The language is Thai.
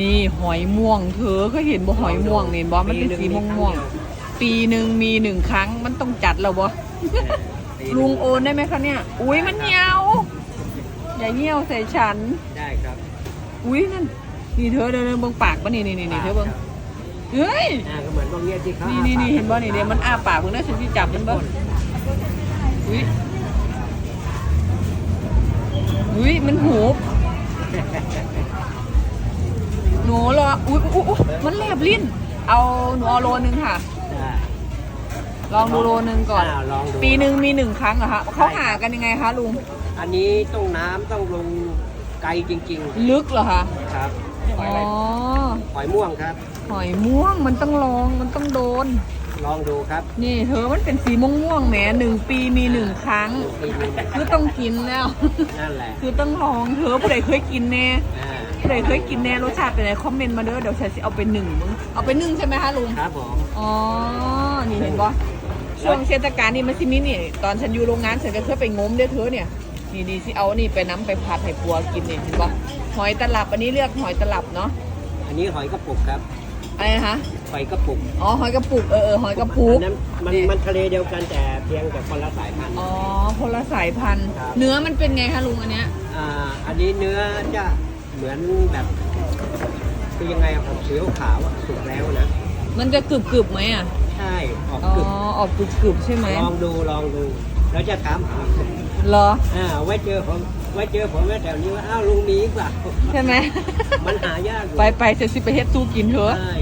นี่หอยม่วงเธอเคยเห็นบ่หอยม่วงนี่บ่มันเป็นสีม่วงม่วงๆปีหนึ่งมีหนึ่งครั้งมันต้องจัดแล้วบ่ลุงโอนได้ไหมคะเนี่ย อุ้ยมันเหี่ยวอย่าเหี่ยวใส่ฉัน ได้ครับ อุ้ยนั่นนี่เธอเดินเบิ่งปากปะนี่นี่นี่นี่เธอเบิ่งเฮ้ยอ่าก็เหมือนตรงเนี้ยที่เขานี่นี่นี่เห็นบ่นี่เดี๋ยวมันอ้าปากเบิ่งนะฉันสิจับมันเบิ่งอุ้ยอุ้ยมันหูบหนูร ออุ้ยอุ้ยอุ๊ยมันแลบลิ้น เอาหนูเอาโลนึงค่ะ ได้ลองดูโลนึงก่อนาลองดูปีหนึ่งมีหนึ่งครั้งเหรอคะเขาหากันยังไงคะลุง อันนี้ต้องน้ำต้องลงไกลจริงลึกเหรอคะ ๆครับหอยอ๋อะไรอ หอยม่วงครับ หอยม่วงมันต้องลอง มันต้องโดน ลองดูครับนี่เธอมันเป็นสีม่วงม่วงๆแหมหนึ่งปีมีหนึ่งครั้งปีหนึงคือต้องกินแล้ว นั่นแหละคือต้องลองเธอผู้ใดเคยกินแน่ อ่า ผู้ใดเคยกินแน่รสชาติเป็นไงคอมเมนต์มาเด้อเดี๋ยวฉันจะเอาไปหนึ่งมึงเอาไปหนึ่งใช่ไหมคะลุง ครับผมอ๋อ นี่เห็นปะช่วงเทศกาลนี่มันสิมีนี่ ตอนฉันอยู่โรงงานฉันก็เคยไปงมเด้อเธอเนี่ย นี่นี่สิเอานี่ไปน้ำไปผัดให้ปัวกินนี่เห็นปะหอยตลับอันนี้เรียกหอยตลับเนาะ อันนี้หอยกระปุกครับ อะไรนะคะ หอยกระปุก อ๋อหอยกระปุก เออเออหอยกระปุกอันนั้นมันนี่มันทะเลเดียวกันแต่เพียงแต่คนละสายพันธุ์อ๋อคนละสายพันธุ์ครับเนื้อมันเป็นไงคะลุงอันเนี้ย อ่า อันนี้เนื้อจะ เหมือนแบบคือยังไงอะออกสีขาวๆอะสุกแล้วนะ มันจะกรึบกรึบๆไหมอะ ใช่ออกอ๋อกึบออกกรึบกรึบๆใช่ไหมลองดูลองดูแล้วจะถามหาผมเหรอ อ่าไว้เจอผมไว้เจอผมไว้แถวนี้ว่าอ้าวลุงมีอีกเปล่าใช่ไหม มันหายากอยู่ไปไปจะสิไปเฮ็ดตู้กินเถอะ ใช่